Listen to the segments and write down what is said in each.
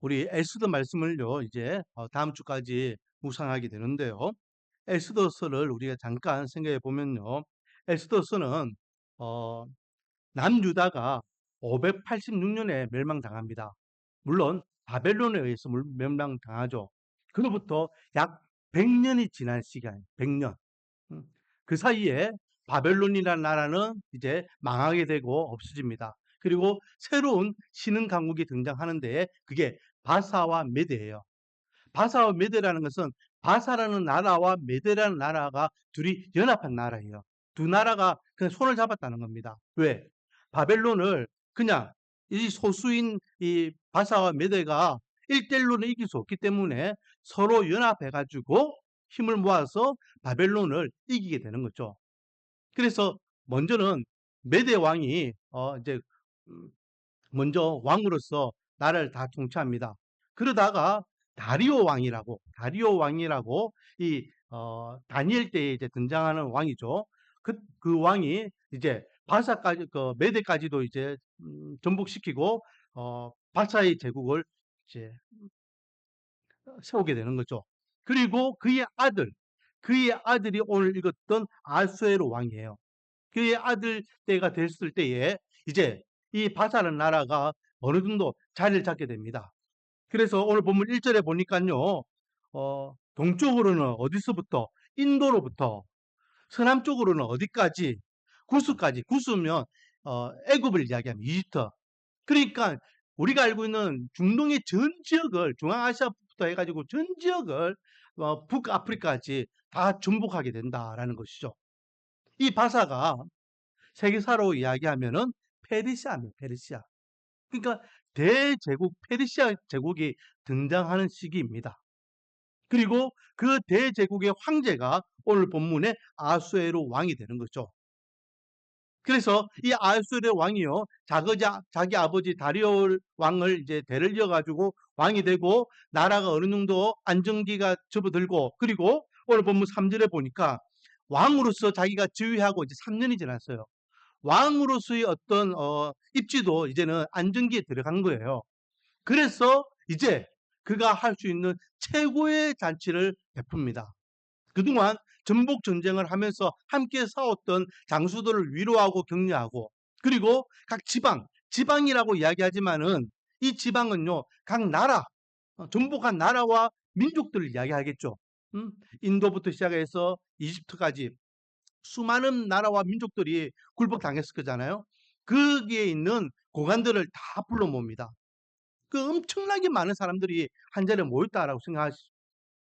우리 에스더 말씀을요, 이제 어, 다음 주까지 묵상하게 되는데요. 에스더서를 우리가 잠깐 생각해 보면요. 에스더서는 어, 남유다가 586년에 멸망당합니다. 물론 바벨론에 의해서 물- 멸망당하죠. 그로부터 약 100년이 지난 시간, 100년. 음, 그 사이에 바벨론이라는 나라는 이제 망하게 되고 없어집니다. 그리고 새로운 신흥 강국이 등장하는데 그게 바사와 메대예요. 바사와 메대라는 것은 바사라는 나라와 메대라는 나라가 둘이 연합한 나라예요. 두 나라가 그냥 손을 잡았다는 겁니다. 왜? 바벨론을 그냥 이 소수인 이 바사와 메대가 1대1로는 이길 수 없기 때문에 서로 연합해가지고 힘을 모아서 바벨론을 이기게 되는 거죠. 그래서 먼저는 메대 왕이 어 이제 음 먼저 왕으로서 나라를 다 통치합니다. 그러다가 다리오 왕이라고 다리오 왕이라고 이 어 다니엘 때에 이제 등장하는 왕이죠. 그, 그 왕이 이제 바사까지 그 메대까지도 이제 음, 전복시키고 어 바사의 제국을 이제 세우게 되는 거죠. 그리고 그의 아들, 그의 아들이 오늘 읽었던 아수에로 왕이에요. 그의 아들 때가 됐을 때에 이제 이 바사라는 나라가 어느 정도 자리를 잡게 됩니다. 그래서 오늘 본문 1절에 보니까요, 어, 동쪽으로는 어디서부터? 인도로부터, 서남쪽으로는 어디까지? 구스까지. 구스면, 어, 애굽을 이야기하면 이집트. 그러니까 우리가 알고 있는 중동의 전 지역을, 중앙아시아부터 해가지고 전 지역을, 어, 북아프리카까지 다 정복하게 된다라는 것이죠. 이 바사가 세계사로 이야기하면은 페르시아입니다. 페르시아. 그러니까 대제국 페르시아 제국이 등장하는 시기입니다. 그리고 그 대제국의 황제가 오늘 본문에 아수에로 왕이 되는 거죠. 그래서 이 아수에로 왕이요, 자기, 자기 아버지 다리오 왕을 이제 대를 이어가지고 왕이 되고 나라가 어느 정도 안정기가 접어들고 그리고 오늘 본문 3절에 보니까 왕으로서 자기가 지휘하고 이제 3년이 지났어요. 왕으로서의 어떤 어, 입지도 이제는 안정기에 들어간 거예요. 그래서 이제 그가 할 수 있는 최고의 잔치를 베풉니다. 그동안 전복 전쟁을 하면서 함께 싸웠던 장수들을 위로하고 격려하고 그리고 각 지방, 지방이라고 이야기하지만은 이 지방은요, 각 나라, 어, 전복한 나라와 민족들을 이야기하겠죠. 음? 인도부터 시작해서 이집트까지 수많은 나라와 민족들이 굴복당했을 거잖아요. 거기에 있는 고관들을 다 불러 모읍니다. 그 엄청나게 많은 사람들이 한 자리에 모였다라고 생각하시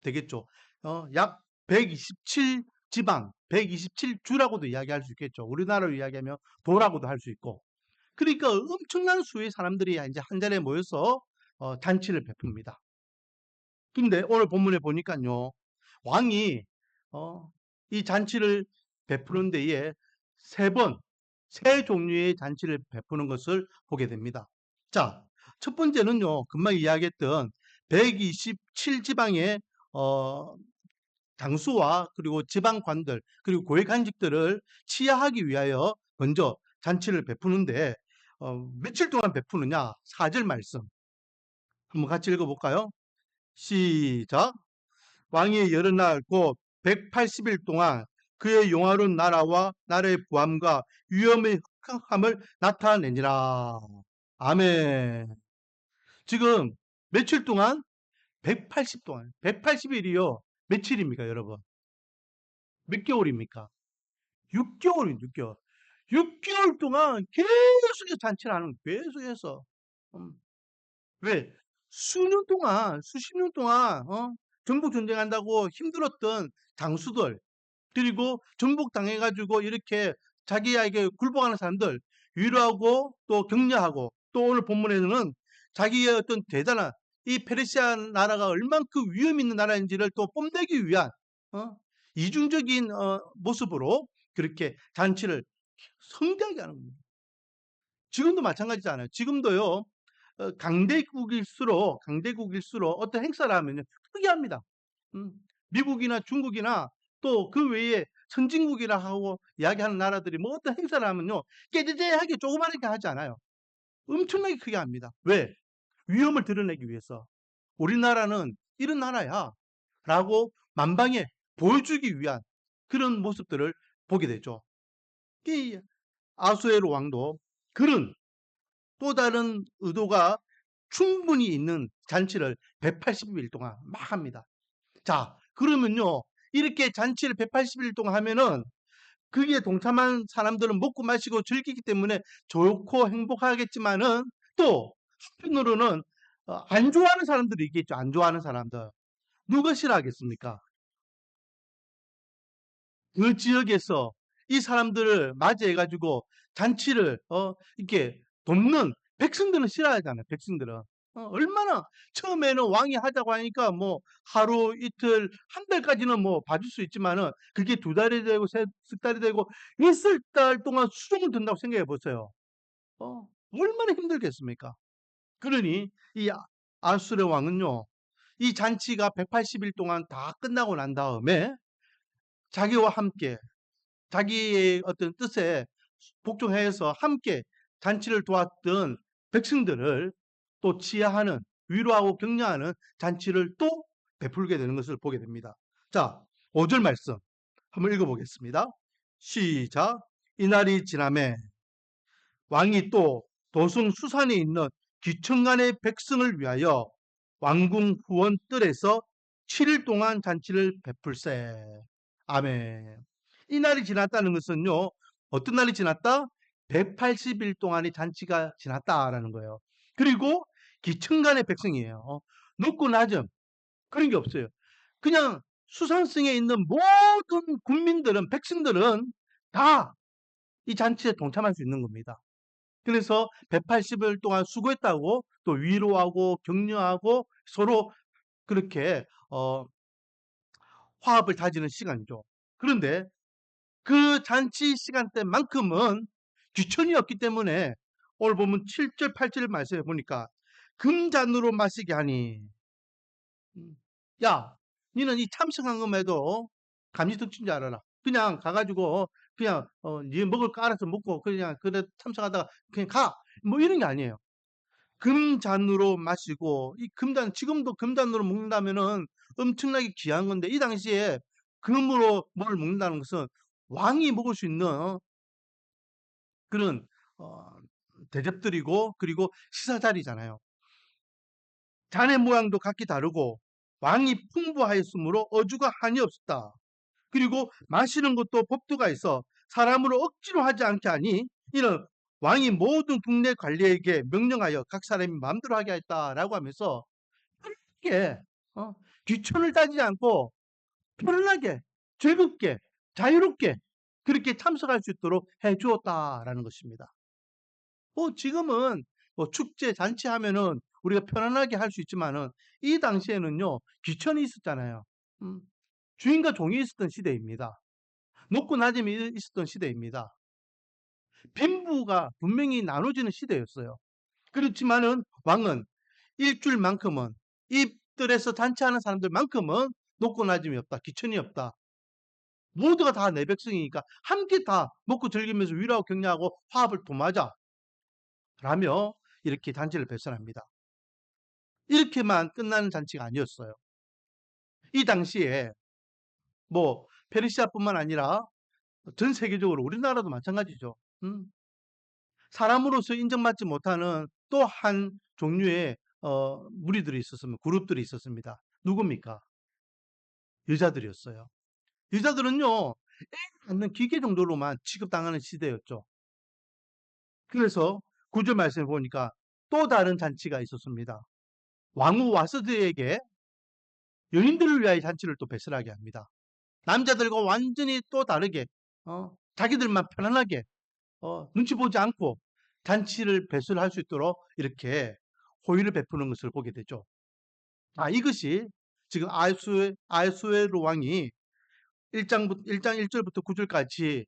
되겠죠. 어, 약 127 지방, 127주라고도 이야기할 수 있겠죠. 우리나라로 이야기하면 도라고도 할 수 있고. 그러니까 엄청난 수의 사람들이 이제 한 자리에 모여서 어, 잔치를 베풉니다. 근데 오늘 본문에 보니까요, 왕이 어, 이 잔치를 베푸는 데에 세 번, 세 종류의 잔치를 베푸는 것을 보게 됩니다. 자, 첫 번째는요, 금방 이야기했던 127지방의 어, 장수와 그리고 지방관들 그리고 고위간직들을 치하하기 위하여 먼저 잔치를 베푸는데 어, 며칠 동안 베푸느냐? 4절 말씀 한번 같이 읽어볼까요? 시작 왕이 여러 날곧 180일 동안 그의 용화로운 나라와 나라의 부함과 위험의 흑함을 나타내니라. 아멘. 지금 며칠 동안 180 동안 180일이요. 며칠입니까, 여러분? 몇 개월입니까? 6개월입니다. 6개월. 6개월 동안 계속해서 잔치를 하는. 계속해서. 음. 왜? 수년 동안, 수십 년 동안 어? 전복 전쟁한다고 힘들었던 장수들 그리고 전복당해가지고 이렇게 자기에게 굴복하는 사람들 위로하고 또 격려하고 또 오늘 본문에서는 자기의 어떤 대단한 이 페르시아 나라가 얼만큼 위험 있는 나라인지를 또 뽐내기 위한 어? 이중적인 어, 모습으로 그렇게 잔치를 성대하게 하는 겁니다. 지금도 마찬가지잖아요. 지금도요. 어, 강대국일수록 강대국일수록 어떤 행사를 하면요 크게 합니다. 음, 미국이나 중국이나 또 그 외에 선진국이라 하고 이야기하는 나라들이 뭐 어떤 행사를 하면요 깨재재하게 조그마하게 하지 않아요. 엄청나게 크게 합니다. 왜? 위험을 드러내기 위해서 우리나라는 이런 나라야 라고 만방에 보여주기 위한 그런 모습들을 보게 되죠. 이 아수에로 왕도 그런 또 다른 의도가 충분히 있는 잔치를 180일 동안 막 합니다. 자, 그러면요. 이렇게 잔치를 180일 동안 하면은 거기에 동참한 사람들은 먹고 마시고 즐기기 때문에 좋고 행복하겠지만은 또 한편으로는 어, 안 좋아하는 사람들이 있겠죠. 안 좋아하는 사람들. 누가 싫어하겠습니까? 그 지역에서 이 사람들을 맞이해가지고 잔치를 어, 이렇게 돕는 백성들은 싫어하잖아요. 백성들은. 어, 얼마나 처음에는 왕이 하자고 하니까 뭐 하루 이틀 한 달까지는 뭐 봐줄 수 있지만은 그게 두 달이 되고 세 달이 되고 있을 달 동안 수종을 든다고 생각해 보세요. 어, 얼마나 힘들겠습니까? 그러니 이 아- 아수르 왕은요. 이 잔치가 180일 동안 다 끝나고 난 다음에 자기와 함께 자기의 어떤 뜻에 복종해서 함께 잔치를 도왔던 백성들을 또 지하하는 위로하고 격려하는 잔치를 또 베풀게 되는 것을 보게 됩니다. 자, 5절 말씀 한번 읽어보겠습니다. 시작. 이날이 지남에 왕이 또 도승 수산에 있는 귀천간의 백성을 위하여 왕궁 후원 뜰에서 7일 동안 잔치를 베풀세. 아멘. 이 날이 지났다는 것은요, 어떤 날이 지났다? 180일 동안의 잔치가 지났다라는 거예요. 그리고 기층간의 백성이에요. 높고 낮음 그런 게 없어요. 그냥 수산성에 있는 모든 국민들은 백성들은 다 이 잔치에 동참할 수 있는 겁니다. 그래서 180일 동안 수고했다고 또 위로하고 격려하고 서로 그렇게 어, 화합을 다지는 시간이죠. 그런데 그 잔치 시간대만큼은 귀천이었기 때문에 오늘 보면 7절, 8절 말씀해 보니까 금잔으로 마시게 하니 음, 야 니는 이 참석한 것에도 감지덕친 줄 알아라. 그냥 가가지고 그냥 어, 니 먹을 거 알아서 먹고 그냥 그래 참석하다가 그냥 가. 뭐 이런 게 아니에요. 금잔으로 마시고 이 금잔 지금도 금잔으로 먹는다면은 엄청나게 귀한 건데 이 당시에 금으로 뭘 먹는다는 것은 왕이 먹을 수 있는 어, 그런 어, 대접들이고 그리고 시사 자리잖아요. 잔의 모양도 각기 다르고 왕이 풍부하였으므로 어주가 한이 없었다. 그리고 마시는 것도 법도가 있어 사람으로 억지로 하지 않게 하니 이는 왕이 모든 국내 관리에게 명령하여 각 사람이 마음대로 하게 했다라고 하면서 그렇게 어, 귀천을 따지지 않고 편안하게 즐겁게 자유롭게 그렇게 참석할 수 있도록 해 주었다라는 것입니다. 뭐 지금은 뭐 축제 잔치 하면은 우리가 편안하게 할 수 있지만은 이 당시에는요 귀천이 있었잖아요. 음, 주인과 종이 있었던 시대입니다. 높고 낮음이 있었던 시대입니다. 빈부가 분명히 나눠지는 시대였어요. 그렇지만은 왕은 일주일만큼은 입들에서 잔치하는 사람들만큼은 높고 낮음이 없다. 귀천이 없다. 모두가 다 내 백성이니까 함께 다 먹고 즐기면서 위로하고 격려하고 화합을 도마자. 라며 이렇게 잔치를 배설합니다. 이렇게만 끝나는 잔치가 아니었어요. 이 당시에 뭐 페르시아뿐만 아니라 전 세계적으로 우리나라도 마찬가지죠. 음. 사람으로서 인정받지 못하는 또 한 종류의 어, 무리들이 있었습니다. 그룹들이 있었습니다. 누굽니까? 여자들이었어요. 여자들은요, 않는 기계 정도로만 취급당하는 시대였죠. 그래서 구절 말씀을 보니까 또 다른 잔치가 있었습니다. 왕후 와스드에게 여인들을 위하여 잔치를 또 배설하게 합니다. 남자들과 완전히 또 다르게 어, 자기들만 편안하게 어, 눈치 보지 않고 잔치를 배설할 수 있도록 이렇게 호의를 베푸는 것을 보게 되죠. 아 이것이 지금 아수에 아수에로 왕이 1장부터 1장 1절부터 9절까지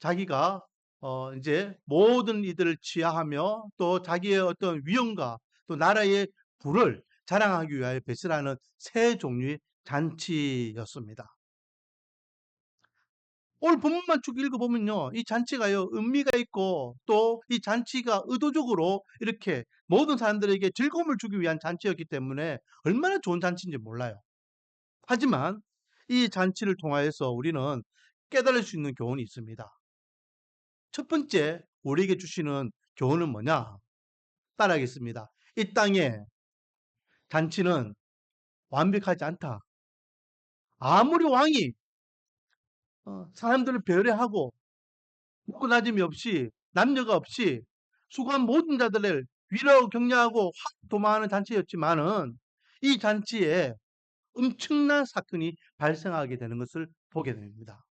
자기가 어 이제 모든 이들을 취하하며 또 자기의 어떤 위엄과 또 나라의 부를 자랑하기 위하여 배설하는 세 종류의 잔치였습니다. 오늘 본문만 쭉 읽어보면요. 이 잔치가요, 의미가 있고, 또 이 잔치가 의도적으로 이렇게 모든 사람들에게 즐거움을 주기 위한 잔치였기 때문에 얼마나 좋은 잔치인지 몰라요. 하지만 이 잔치를 통하여서 우리는 깨달을 수 있는 교훈이 있습니다. 첫 번째, 우리에게 주시는 교훈은 뭐냐? 따라하겠습니다. 이 땅에 잔치는 완벽하지 않다. 아무리 왕이 어, 사람들을 배려하고 묻고 나짐이 없이 남녀가 없이 수고한 모든 자들을 위로하고 격려하고 확 도망하는 잔치였지만은 이 잔치에 엄청난 사건이 발생하게 되는 것을 보게 됩니다.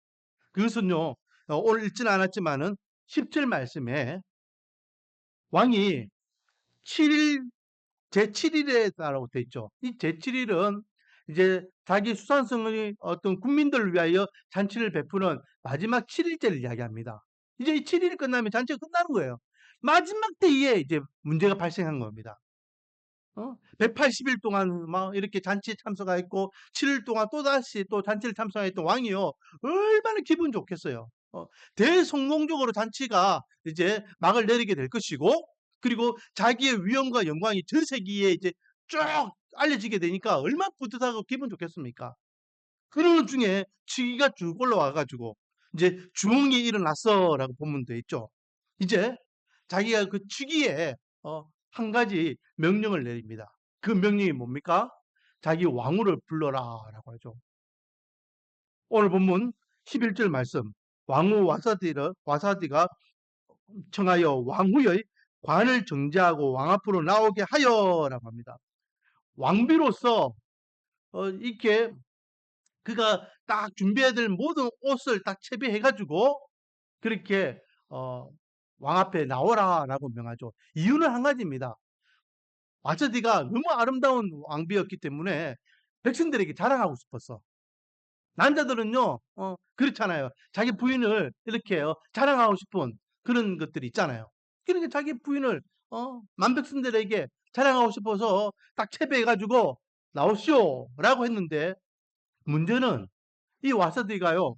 그것은요, 어, 오늘 읽지는 않았지만은 10절 말씀에 왕이 7일, 제7일에라고 되어 있죠. 이 제7일은 이제 자기 수산성의 어떤 국민들을 위하여 잔치를 베푸는 마지막 7일째를 이야기합니다. 이제 이 7일이 끝나면 잔치가 끝나는 거예요. 마지막 때에 이제 문제가 발생한 겁니다. 어? 180일 동안 막 이렇게 잔치에 참석하였고 7일 동안 또다시 또 잔치를 참석했던 왕이요. 얼마나 기분 좋겠어요. 어, 대성공적으로 잔치가 이제 막을 내리게 될 것이고 그리고 자기의 위엄과 영광이 전 세계에 이제 쭉 알려지게 되니까 얼마나 뿌듯하고 기분 좋겠습니까? 그러는 중에 치기가 쭉 올라와가지고 이제 주홍이 일어났어라고 보면 돼 있죠. 이제 자기가 그 치기에 어, 한 가지 명령을 내립니다. 그 명령이 뭡니까? 자기 왕후를 불러라라고 하죠. 오늘 본문 11절 말씀 왕후 와사디를 와사디가 청하여 왕후의 관을 정지하고 왕 앞으로 나오게 하여라고 합니다. 왕비로서 어, 이렇게 그가 딱 준비해야 될 모든 옷을 딱 채비해가지고 그렇게 어, 왕 앞에 나오라라고 명하죠. 이유는 한 가지입니다. 와서디가 너무 아름다운 왕비였기 때문에 백성들에게 자랑하고 싶었어. 남자들은요, 어, 그렇잖아요. 자기 부인을 이렇게 어, 자랑하고 싶은 그런 것들이 있잖아요. 그러니까 자기 부인을 어, 만백성들에게 자랑하고 싶어서 딱 채배해가지고 나오시오라고 했는데 문제는 이 와서디가요,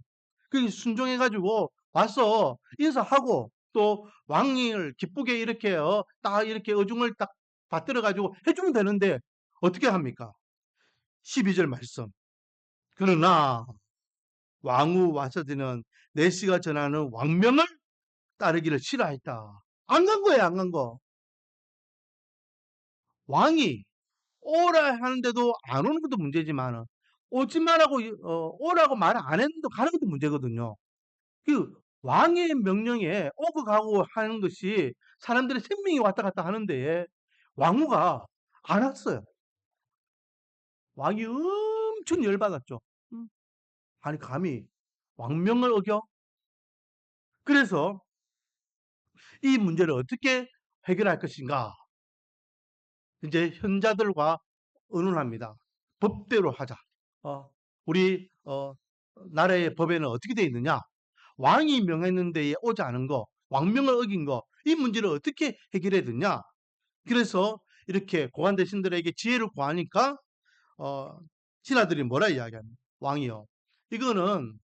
그 순종해가지고 와서 인사하고 또 왕을 기쁘게 이렇게 어, 딱 이렇게 어중을 딱 받들어 가지고 해주면 되는데 어떻게 합니까? 12절 말씀. 그러나 왕후 와서드는 내시가 전하는 왕명을 따르기를 싫어했다. 안 간 거예요, 안 간 거. 왕이 오라 하는데도 안 오는 것도 문제지만 오지 말라고 어, 오라고 말 안 했는데 가는 것도 문제거든요. 그 왕의 명령에 오고 가고 하는 것이 사람들의 생명이 왔다 갔다 하는데 왕후가 안 왔어요. 왕이 엄청 열받았죠. 아니 감히 왕명을 어겨? 그래서 이 문제를 어떻게 해결할 것인가? 이제 현자들과 의논합니다. 법대로 하자. 어, 우리 어, 나라의 법에는 어떻게 되어 있느냐? 왕이 명했는데 오지 않은 거, 왕명을 어긴 거, 이 문제를 어떻게 해결해야 되냐? 그래서 이렇게 고관 대신들에게 지혜를 구하니까 어, 신하들이 뭐라 이야기합니까? 왕이요. 이거는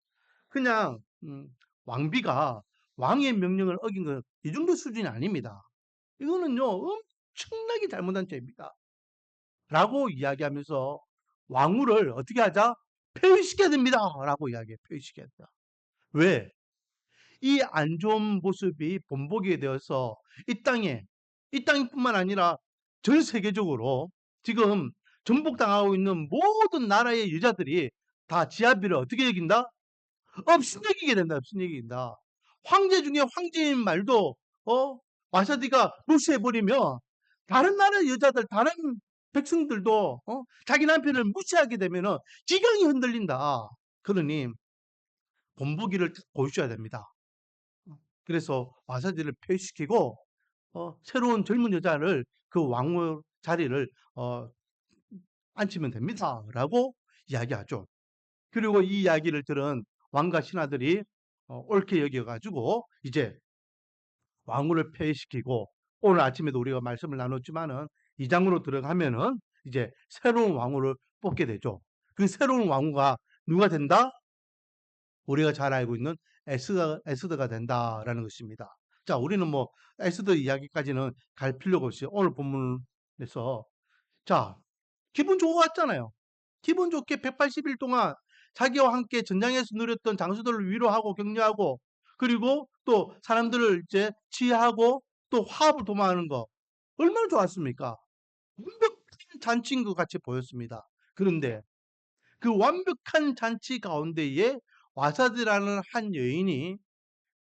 그냥 음, 왕비가 왕의 명령을 어긴 것 이 정도 수준이 아닙니다. 이거는요 엄청나게 잘못한 죄입니다. 라고 이야기하면서 왕후를 어떻게 하자? 폐위시켜야 됩니다. 라고 이야기해 폐위시켜야 된다. 왜? 이 안 좋은 모습이 본보게 되어서 이 땅에 이 땅뿐만 아니라 전 세계적으로 지금 전복당하고 있는 모든 나라의 여자들이 다 지하비를 어떻게 여긴다? 업신 여기게 된다. 업신여긴다. 황제 중에 황제인 말도 어 와사디가 무시해버리면 다른 나라 여자들 다른 백성들도 어? 자기 남편을 무시하게 되면은 지경이 흔들린다. 그러니 본보기를 보여줘야 됩니다. 그래서 와사디를 폐시키고 어, 새로운 젊은 여자를 그 왕후 자리를 어, 앉히면 됩니다. 라고 이야기하죠. 그리고 이 이야기를 들은 왕과 신하들이 어, 옳게 여겨가지고 이제 왕후를 폐위시키고 오늘 아침에도 우리가 말씀을 나눴지만은 이 장으로 들어가면은 이제 새로운 왕후를 뽑게 되죠. 그 새로운 왕후가 누가 된다? 우리가 잘 알고 있는 에스더, 에스더가 된다라는 것입니다. 자, 우리는 뭐 에스더 이야기까지는 갈 필요가 없이 오늘 본문에서 자, 기분 좋았잖아요. 기분 좋게 180일 동안 자기와 함께 전장에서 누렸던 장수들을 위로하고 격려하고 그리고 또 사람들을 이제 지혜하고 또 화합을 도모하는 거 얼마나 좋았습니까? 완벽한 잔치인 것 같이 보였습니다. 그런데 그 완벽한 잔치 가운데에 와사드라는 한 여인이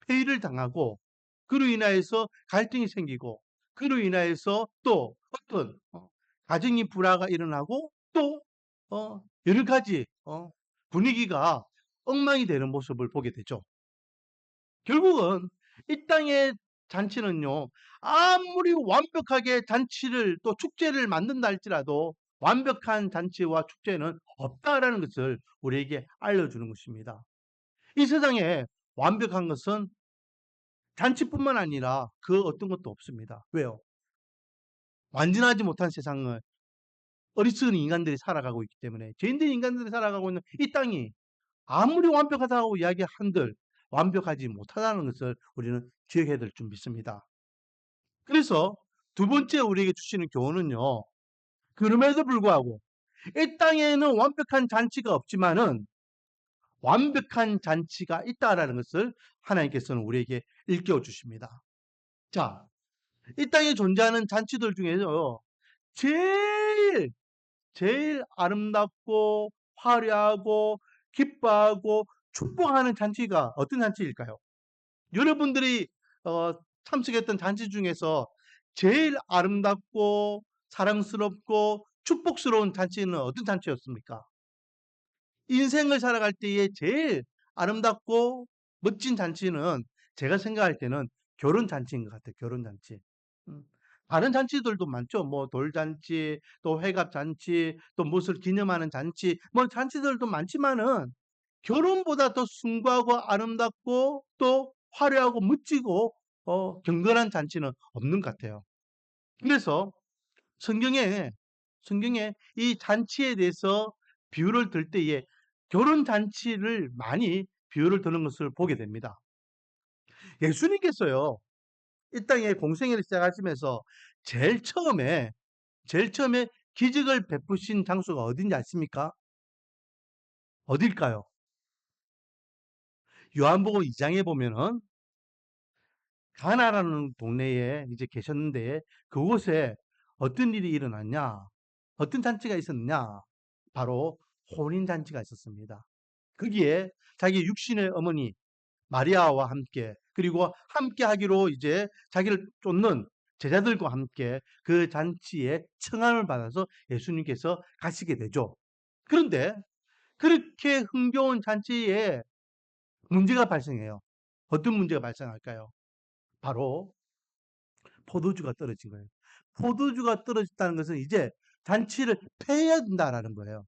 폐위를 당하고 그로 인하여서 갈등이 생기고 그로 인하여서 또 어떤 어, 가정이 불화가 일어나고 또 어, 여러 가지 어, 분위기가 엉망이 되는 모습을 보게 되죠. 결국은 이 땅의 잔치는요, 아무리 완벽하게 잔치를 또 축제를 만든다 할지라도 완벽한 잔치와 축제는 없다라는 것을 우리에게 알려주는 것입니다. 이 세상에 완벽한 것은 잔치뿐만 아니라 그 어떤 것도 없습니다. 왜요? 완전하지 못한 세상을 어리석은 인간들이 살아가고 있기 때문에 죄인된 인간들이 살아가고 있는 이 땅이 아무리 완벽하다고 이야기한들 완벽하지 못하다는 것을 우리는 기억해야 될 줄 믿습니다. 그래서 두 번째 우리에게 주시는 교훈은요. 그럼에도 불구하고 이 땅에는 완벽한 잔치가 없지만은 완벽한 잔치가 있다라는 것을 하나님께서는 우리에게 일깨워 주십니다. 자, 이 땅에 존재하는 잔치들 중에서 제일 제일 아름답고 화려하고 기뻐하고 축복하는 잔치가 어떤 잔치일까요? 여러분들이 어, 참석했던 잔치 중에서 제일 아름답고 사랑스럽고 축복스러운 잔치는 어떤 잔치였습니까? 인생을 살아갈 때에 제일 아름답고 멋진 잔치는 제가 생각할 때는 결혼 잔치인 것 같아요. 결혼 잔치. 음. 다른 잔치들도 많죠. 뭐 돌잔치, 또 회갑 잔치, 또 무엇을 기념하는 잔치, 뭐 잔치들도 많지만은 결혼보다 더 숭고하고 아름답고 또 화려하고 멋지고 어, 경건한 잔치는 없는 것 같아요. 그래서 성경에 성경에 이 잔치에 대해서 비유를 들 때에 결혼 잔치를 많이 비유를 드는 것을 보게 됩니다. 예수님께서요. 이 땅에 공생애를 시작하시면서 제일 처음에 제일 처음에 기적을 베푸신 장소가 어딘지 아십니까? 어딜까요? 요한복음 2장에 보면은 가나라는 동네에 이제 계셨는데 그곳에 어떤 일이 일어났냐? 어떤 잔치가 있었느냐? 바로 혼인 잔치가 있었습니다. 거기에 자기 육신의 어머니 마리아와 함께 그리고 함께 하기로 이제 자기를 쫓는 제자들과 함께 그 잔치에 청함을 받아서 예수님께서 가시게 되죠. 그런데 그렇게 흥겨운 잔치에 문제가 발생해요. 어떤 문제가 발생할까요? 바로 포도주가 떨어진 거예요. 포도주가 떨어졌다는 것은 이제 잔치를 폐해야 된다라는 거예요.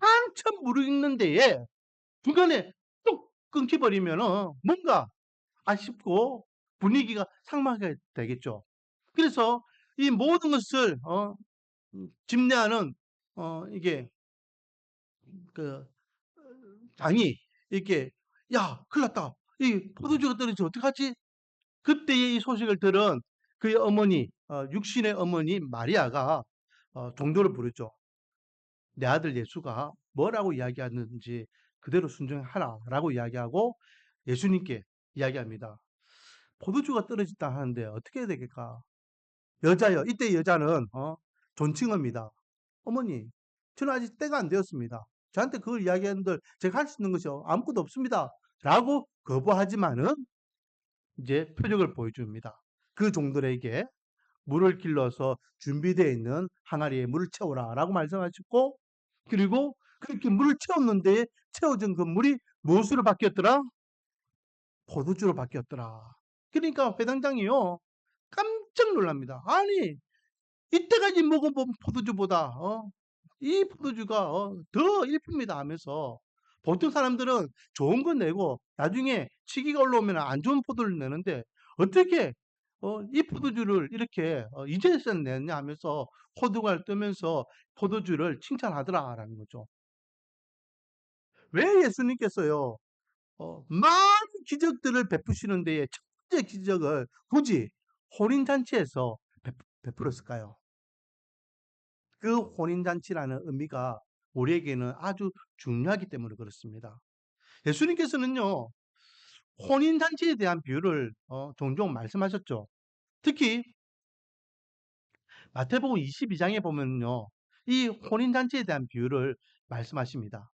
한참 무르익는 데에 중간에 뚝 끊겨버리면 뭔가 아쉽고 분위기가 상막하게 되겠죠. 그래서 이 모든 것을 어, 집례하는 어, 이게 그 장이 이렇게 야, 큰일 났다. 이 포도주가 떨어지면 어떡하지? 그때의 이 소식을 들은 그의 어머니, 어, 육신의 어머니 마리아가 어, 종도를 부르죠. 내 아들 예수가 뭐라고 이야기하는지 그대로 순종하라 라고 이야기하고 예수님께 이야기합니다. 포도주가 떨어졌다 하는데 어떻게 해야 되겠까? 여자요. 이때 여자는 어, 존칭어입니다. 어머니, 저는 아직 때가 안 되었습니다. 저한테 그걸 이야기하는데 제가 할 수 있는 것이 아무것도 없습니다. 라고 거부하지만은 이제 표적을 보여줍니다. 그 종들에게 물을 길러서 준비되어 있는 항아리에 물을 채우라 라고 말씀하셨고 그리고 그렇게 물을 채웠는데 채워진 그 물이 무엇으로 바뀌었더라? 포도주로 바뀌었더라. 그러니까 회당장이요 깜짝 놀랍니다. 아니 이때까지 먹어본 포도주보다 어, 이 포도주가 어, 더 일품이다 하면서 보통 사람들은 좋은 건 내고 나중에 시기가 올라오면 안 좋은 포도를 내는데 어떻게 어, 이 포도주를 이렇게 어, 이제서 냈냐 하면서 호두가 뜨면서 포도주를 칭찬하더라라는 거죠. 왜 예수님께서요 어, 많은 기적들을 베푸시는 데에 첫 번째 기적을 굳이 혼인잔치에서 베풀었을까요? 그 혼인잔치라는 의미가 우리에게는 아주 중요하기 때문에 그렇습니다. 예수님께서는요, 혼인잔치에 대한 비유를 어, 종종 말씀하셨죠. 특히 마태복음 22장에 보면요, 이 혼인잔치에 대한 비유를 말씀하십니다.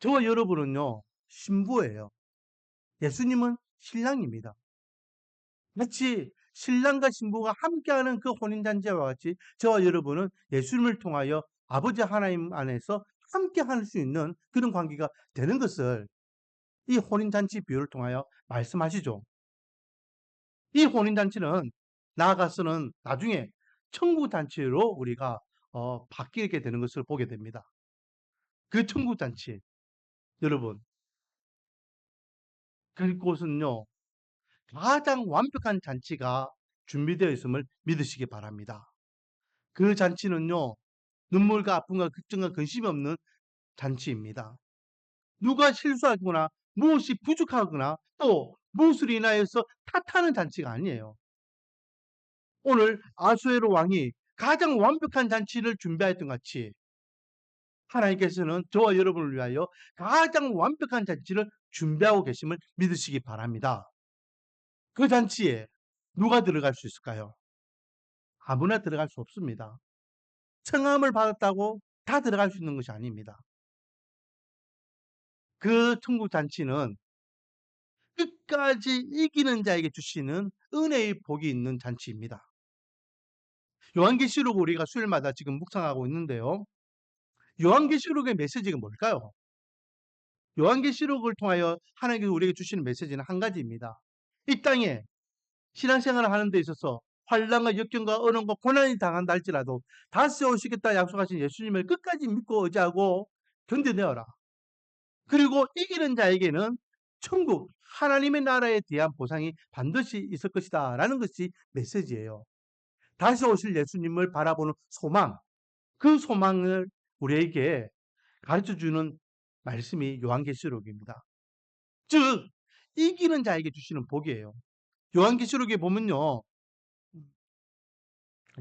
저와 여러분은요, 신부예요. 예수님은 신랑입니다. 마치 신랑과 신부가 함께하는 그 혼인잔치와 같이 저와 여러분은 예수님을 통하여 아버지 하나님 안에서 함께 할 수 있는 그런 관계가 되는 것을 이 혼인잔치 비유를 통하여 말씀하시죠. 이 혼인잔치는 나아가서는 나중에 천국잔치로 우리가 어, 바뀌게 되는 것을 보게 됩니다. 그 천국잔치 여러분 그곳은요 가장 완벽한 잔치가 준비되어 있음을 믿으시기 바랍니다. 그 잔치는요 눈물과 아픔과 걱정과 근심이 없는 잔치입니다. 누가 실수하거나 무엇이 부족하거나 또 무엇으로 인하여서 탓하는 잔치가 아니에요. 오늘 아수에로 왕이 가장 완벽한 잔치를 준비하였던 같이 하나님께서는 저와 여러분을 위하여 가장 완벽한 잔치를 준비하고 계심을 믿으시기 바랍니다. 그 잔치에 누가 들어갈 수 있을까요? 아무나 들어갈 수 없습니다. 청함을 받았다고 다 들어갈 수 있는 것이 아닙니다. 그 천국 잔치는 끝까지 이기는 자에게 주시는 은혜의 복이 있는 잔치입니다. 요한계시록 우리가 수요일마다 지금 묵상하고 있는데요. 요한계시록의 메시지가 뭘까요? 요한계시록을 통하여 하나님께서 우리에게 주시는 메시지는 한 가지입니다. 이 땅에 신앙생활을 하는 데 있어서 환란과 역경과 어려움과 고난이 당한다 할지라도 다시 오시겠다 약속하신 예수님을 끝까지 믿고 의지하고 견뎌내어라. 그리고 이기는 자에게는 천국 하나님의 나라에 대한 보상이 반드시 있을 것이다 라는 것이 메시지예요. 다시 오실 예수님을 바라보는 소망 그 소망을 우리에게 가르쳐 주는 말씀이 요한계시록입니다. 즉 이기는 자에게 주시는 복이에요. 요한계시록에 보면요.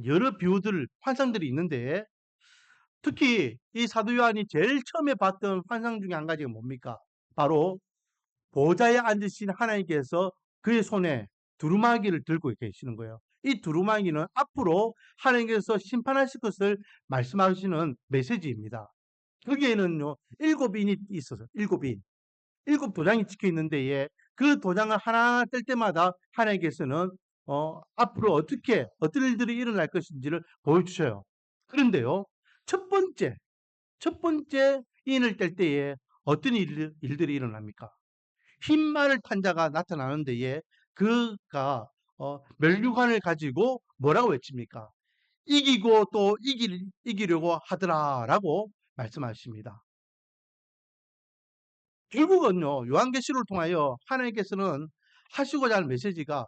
여러 비유들, 환상들이 있는데 특히 이 사도 요한이 제일 처음에 봤던 환상 중에 한 가지가 뭡니까? 바로 보좌에 앉으신 하나님께서 그의 손에 두루마기를 들고 계시는 거예요. 이 두루마기는 앞으로 하나님께서 심판하실 것을 말씀하시는 메시지입니다. 거기에는요, 일곱 인이 있어서, 일곱 인. 일곱 도장이 찍혀 있는데, 그 도장을 하나 뗄 때마다 하나님께서는, 어, 앞으로 어떻게, 어떤 일들이 일어날 것인지를 보여주셔요. 그런데요, 첫 번째, 첫 번째 인을 뗄 때에 어떤 일, 일들이 일어납니까? 흰말을 탄 자가 나타나는 데에 그가 어, 멸류관을 가지고 뭐라고 외칩니까? 이기고 또 이기, 이기려고 하더라라고 말씀하십니다. 결국은요, 요한계시를 통하여 하나님께서는 하시고자 하는 메시지가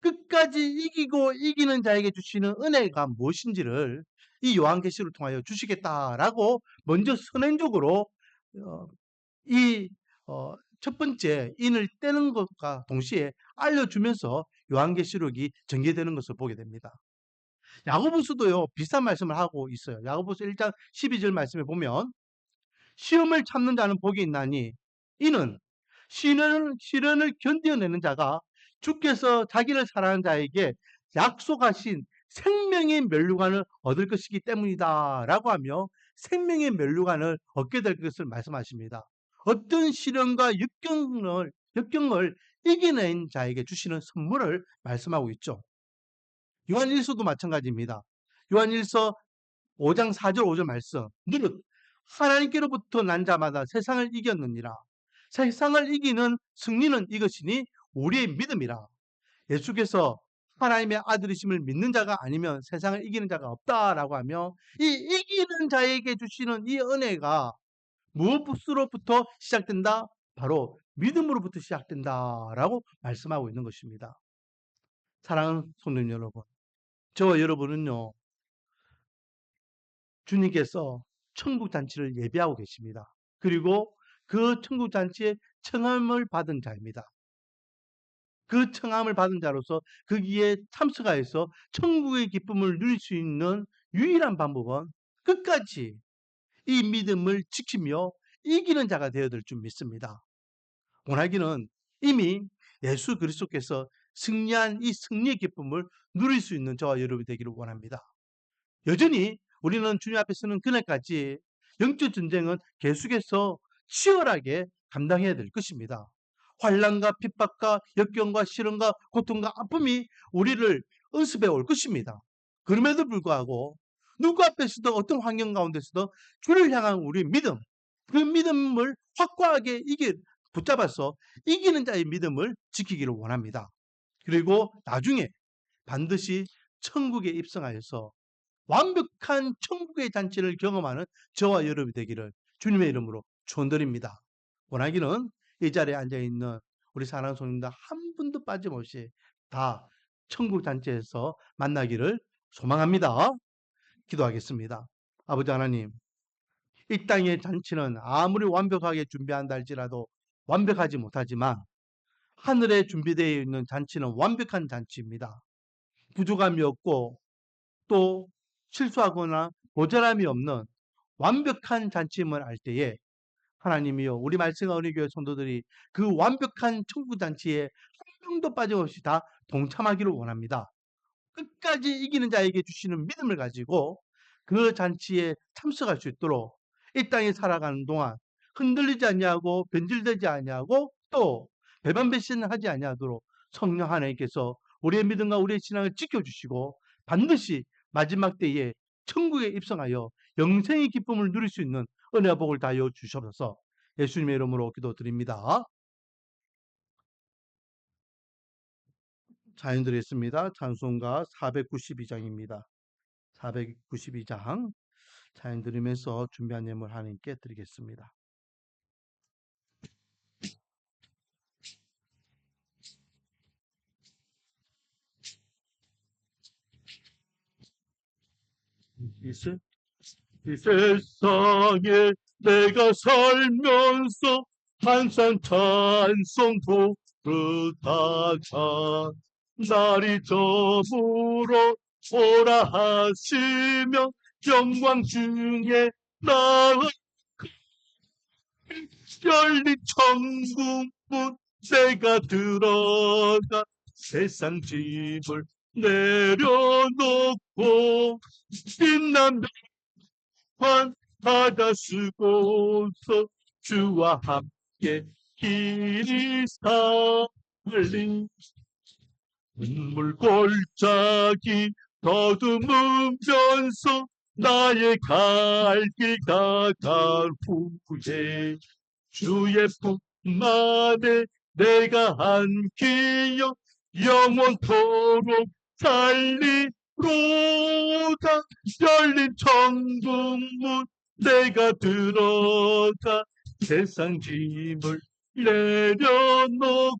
끝까지 이기고 이기는 자에게 주시는 은혜가 무엇인지를 이 요한계시를 통하여 주시겠다라고 먼저 선행적으로 어, 이첫 어, 번째 인을 떼는 것과 동시에 알려주면서 요한계시록이 전개되는 것을 보게 됩니다. 야고보서도요 비슷한 말씀을 하고 있어요. 야고보서 1장 12절 말씀에 보면 시험을 참는 자는 복이 있나니 이는 시련을, 시련을 견뎌내는 자가 주께서 자기를 사랑하는 자에게 약속하신 생명의 멸류관을 얻을 것이기 때문이다 라고 하며 생명의 멸류관을 얻게 될 것을 말씀하십니다. 어떤 시련과 역경을, 역경을 이겨낸 자에게 주시는 선물을 말씀하고 있죠. 요한일서도 마찬가지입니다. 요한일서 5장 4절 5절 말씀. 무릇 하나님께로부터 난 자마다 세상을 이겼느니라. 세상을 이기는 승리는 이것이니 우리의 믿음이라. 예수께서 하나님의 아들이심을 믿는 자가 아니면 세상을 이기는 자가 없다라고 하며 이 이기는 자에게 주시는 이 은혜가 무엇으로부터 시작된다? 바로 믿음으로부터 시작된다라고 말씀하고 있는 것입니다. 사랑하는 성도 여러분, 저와 여러분은요, 주님께서 천국 잔치를 예비하고 계십니다. 그리고 그 천국 잔치에 청함을 받은 자입니다. 그 청함을 받은 자로서 거기에 참석하여서 천국의 기쁨을 누릴 수 있는 유일한 방법은 끝까지 이 믿음을 지키며 이기는 자가 되어야 될 줄 믿습니다. 원하기는 이미 예수 그리스도께서 승리한 이 승리의 기쁨을 누릴 수 있는 저와 여러분이 되기를 원합니다. 여전히 우리는 주님 앞에 서는 그날까지 영적 전쟁은 계속해서 치열하게 감당해야 될 것입니다. 환란과 핍박과 역경과 시련과 고통과 아픔이 우리를 은습해 올 것입니다. 그럼에도 불구하고 누구 앞에서도 어떤 환경 가운데서도 주를 향한 우리 믿음, 그 믿음을 확고하게 이기 붙잡아서 이기는 자의 믿음을 지키기를 원합니다. 그리고 나중에 반드시 천국에 입성하여서 완벽한 천국의 잔치를 경험하는 저와 여러분이 되기를 주님의 이름으로 축원드립니다. 원하기는 이 자리에 앉아 있는 우리 사랑하는 손님들 한 분도 빠짐없이 다 천국 잔치에서 만나기를 소망합니다. 기도하겠습니다. 아버지 하나님, 이 땅의 잔치는 아무리 완벽하게 준비한다 할지라도 완벽하지 못하지만 하늘에 준비되어 있는 잔치는 완벽한 잔치입니다. 부족함이 없고 또 실수하거나 모자람이 없는 완벽한 잔치임을 알 때에 하나님이요 우리 말씀과 은혜교회 성도들이 그 완벽한 천국 잔치에 한 명도 빠짐없이 다 동참하기를 원합니다. 끝까지 이기는 자에게 주시는 믿음을 가지고 그 잔치에 참석할 수 있도록 이 땅에 살아가는 동안 흔들리지 않냐고 변질되지 않냐고 또 배반배신하지 아니하도록 성령 하나님께서 우리의 믿음과 우리의 신앙을 지켜주시고 반드시 마지막 때에 천국에 입성하여 영생의 기쁨을 누릴 수 있는 은혜와 복을 다하여 주셔서 예수님의 이름으로 기도드립니다. 자연 드리겠습니다. 찬송가 492장입니다. 492장 자연 드리면서 준비한 예물 하나님께 드리겠습니다. 이, 세, 이 세상에 내가 살면서 항상 찬송 부르다가 날이 저물어 오라 하시며 영광 중에 나의 열린 천국문 내가 들어가 세상 짐을 내려놓고 빛난 한 바다 쓰고서 주와 함께 길이 살리 눈물 골짜기 더듬으면서 나의 갈길 다갈 후에 주의 품만에 내가 한 기억 영원토록 살리로다 열린 천국문 내가 들어가 세상 짐을 내려놓고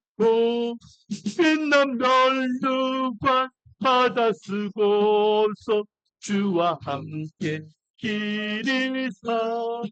빛난 멸류관 받아 쓰고서 주와 함께 길이 사